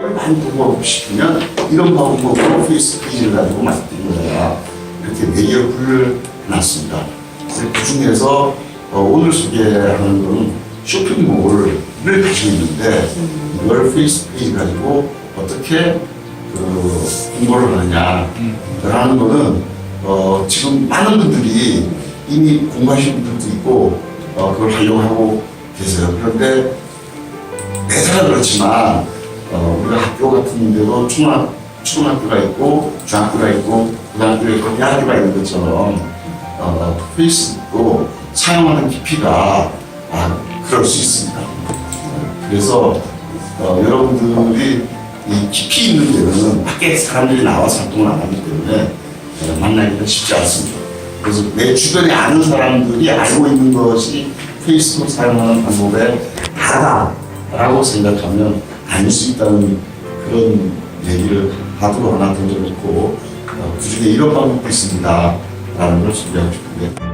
보고 싶으면 이런 방법으로 페이스 페이지를 가지고 만드는 거야. 이렇게 네 개의 풀을 놨습니다. 그 중에서 어, 오늘 소개하는 거는 쇼핑몰을 가지고 있는데 이걸 페이스 페이지 가지고 어떻게 그 홍보를 하느냐 라는 거는 어, 지금 많은 분들이 이미 공부하신 분들도 있고 어, 그걸 활용하고 계세요. 그런데 매사가 그렇지만 어, 우리가 학교 같은 데도 초등학, 초등학교가 있고 중학교가 있고 고등학교가 있고 대학교가 있는 것처럼 어, 페이스북도 사용하는 깊이가 아, 그럴 수 있습니다. 그래서 어, 여러분들이 이 깊이 있는 데는 밖에 사람들이 나와서 활동을 안 하기 때문에 어, 만나기가 쉽지 않습니다. 그래서 내 주변에 아는 사람들이 알고 있는 것이 페이스북 사용하는 방법에 다다 라고 생각하면 아닐 수 있다는 그런 얘기를 하도 하나 던져놓고 어, 그 중에 이런 방법도 있습니다 라는 걸 소개하고 싶은데